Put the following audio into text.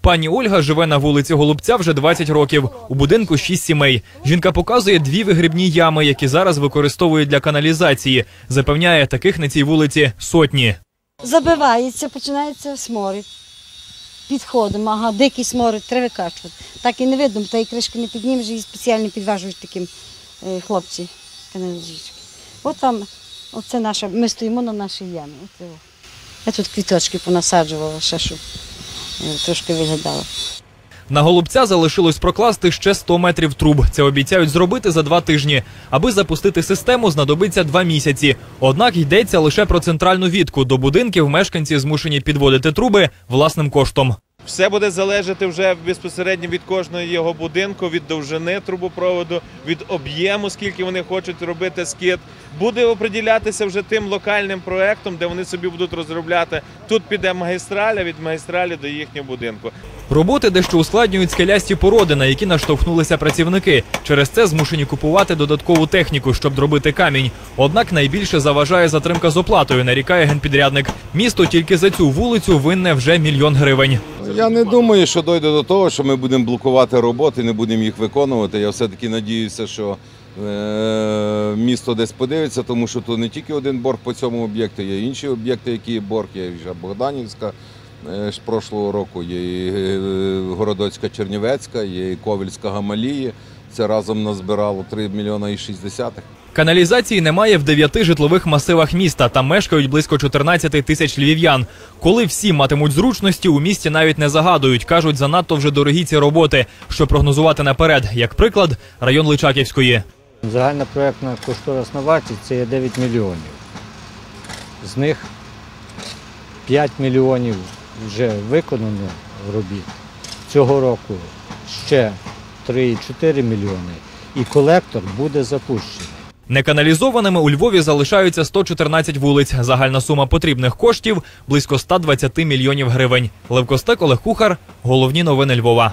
Пані Ольга живе на вулиці Голубця вже 20 років. У будинку шість сімей. Жінка показує дві вигрібні ями, які зараз використовують для каналізації. Запевняє, таких на цій вулиці сотні. Забивається, починається сморід. Підходимо, ага, дикий сморід, треба викачувати. Так і не видно, та і кришки не піднімеш, її спеціально підважують таким е, хлопці каналізички. От там, оце наша, ми стоїмо на нашій ямі. Я тут квіточки понасаджувала, ще щоб трошки виглядало. На голубця залишилось прокласти ще 100 метрів труб. Це обіцяють зробити за два тижні. Аби запустити систему, знадобиться два місяці. Однак йдеться лише про центральну відку. До будинків мешканці змушені підводити труби власним коштом. Все буде залежати вже безпосередньо від кожного його будинку, від довжини трубопроводу, від об'єму, скільки вони хочуть робити скид. Буде оприділятися вже тим локальним проектом, де вони собі будуть розробляти. Тут піде магістраля від магістралі до їхнього будинку. Роботи дещо ускладнюють скелясті породи, на які наштовхнулися працівники. Через це змушені купувати додаткову техніку, щоб дробити камінь. Однак найбільше заважає затримка з оплатою, нарікає генпідрядник. Місто тільки за цю вулицю винне вже мільйон гривень. Я не думаю, що дойде до того, що ми будемо блокувати роботи, не будемо їх виконувати. Я все-таки надіюся, що е, місто десь подивиться, тому що тут не тільки один борг по цьому об'єкту, є інші об'єкти, які є борг, є вже Богданівська е, з прошлого року, є і е, Городоцька Чернівецька, є і Ковельська Гамалії. Це разом назбирало 3 мільйона і 60. Каналізації немає в дев'яти житлових масивах міста. Там мешкають близько 14 тисяч львів'ян. Коли всі матимуть зручності, у місті навіть не загадують. кажуть, занадто вже дорогі ці роботи, що прогнозувати наперед. Як приклад, район Личаківської. Загальна проєктна кошторисна вартість це є 9 мільйонів. З них 5 мільйонів вже виконано робіт. Цього року ще 3,4 мільйони і колектор буде запущений. Неканалізованими у Львові залишаються 114 вулиць. Загальна сума потрібних коштів близько 120 мільйонів гривень. Левкостек Олег Кухар. Головні новини Львова.